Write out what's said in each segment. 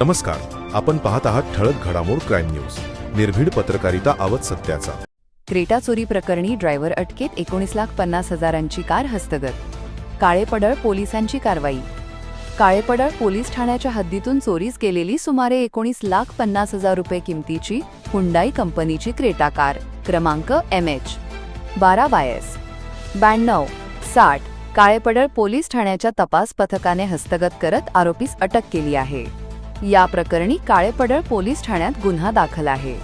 नमस्कार आपण पाहत आहात ठळक घडामोड क्राईम न्यूज. निर्भीड पत्रकारिता आवत सत्याचा. क्रेटा चोरी प्रकरणी ड्रायव्हर अटकेत एकोणीस लाख पन्नास हजारांची कार हस्तगत. काळेपडळ पोलिसांची कारवाई. काळेपडळ पोलीस ठाण्याच्या हद्दीतून चोरीस गेलेली सुमारे एकोणीस लाख पन्नास हजार रुपये किमतीची हुंडाई कंपनीची क्रेटा कार. क्रमांक एम एच बारा वाय एस ब्याण्णव. साठ. काळेपडळ पोलीस ठाण्याच्या तपास पथकाने हस्तगत करत आरोपीस अटक केली आहे. या प्रकरणी काळेपडळ पोलीस ठाण्यात गुन्हा दाखल आहे.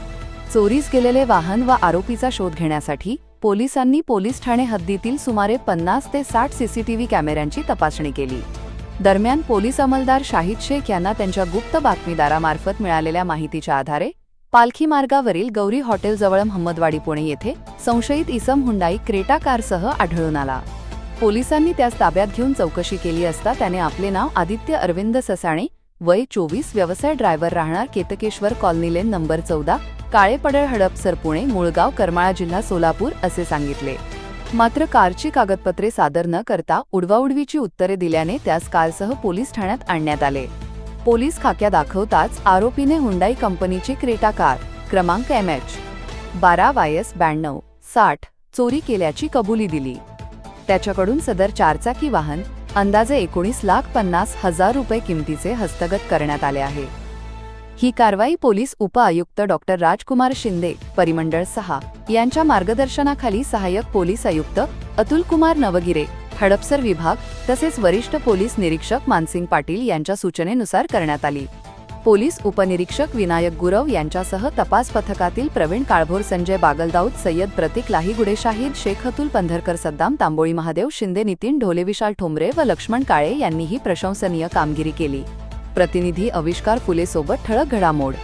चोरीस गेलेले वाहन व आरोपीचा शोध घेण्यासाठी पोलिसांनी पोलीस ठाणे हद्दीतील सुमारे पन्नास ते साठ सीसीटीव्ही कॅमेऱ्यांची तपासणी केली. दरम्यान पोलीस अंमलदार शाहिद शेख यांना त्यांच्या गुप्त बातमीदारामार्फत मिळालेल्या माहितीच्या आधारे पालखी मार्गावरील गौरी हॉटेलजवळ महम्मदवाडी पुणे येथे संशयित इसम हुंडाई क्रेटा कारसह आढळून आला. पोलिसांनी त्यास ताब्यात घेऊन चौकशी केली असता त्याने आपले नाव आदित्य अरविंद ससाणे वय चोवीस व्यवसाय ड्रायव्हर राहणार केतकेश्वर कॉलनी लेन नंबर चौदा काळेपडळ हडपसर पुणे मुळगाव करमाळा जिल्हा सोलापूर असे सांगितले. मात्र कारची कागदपत्रे सादर न करता उडवाउडवीची उत्तरे दिल्याने त्यास कारसह पोलीस ठाण्यात आणण्यात आले. पोलीस खाक्या दाखवताच आरोपीने हुंडाई कंपनीची क्रेटा कार क्रमांक एम एच बारा वाय एस ब्याण्णव साठ चोरी केल्याची कबुली दिली. त्याच्याकडून सदर चारचाकी वाहन अंदाजे एकोणीस लाख पन्नास हजार रुपये किमतीचे हस्तगत करण्यात आले आहे. ही कारवाई पोलीस उपआयुक्त डॉक्टर राजकुमार शिंदे परिमंडळ सहा यांच्या मार्गदर्शनाखाली सहाय्यक पोलीस आयुक्त अतुल कुमार नवगिरे हडपसर विभाग तसेच वरिष्ठ पोलीस निरीक्षक मानसिंग पाटील यांच्या सूचनेनुसार करण्यात आली. पोलीस उपनिरीक्षक विनायक गुरव यांच्यासह तपास पथकातील प्रवीण काळभोर संजय बागलदाऊद सय्यद प्रतीक लाहीगुडे शाहीद शेख अतुल पंधरकर सद्दाम तांबोळी महादेव शिंदे नितीन ढोले विशाल ठोंबरे व लक्ष्मण काळे यांनीही प्रशंसनीय कामगिरी केली. प्रतिनिधी अविष्कार फुलेसोबत ठळक घडामोड.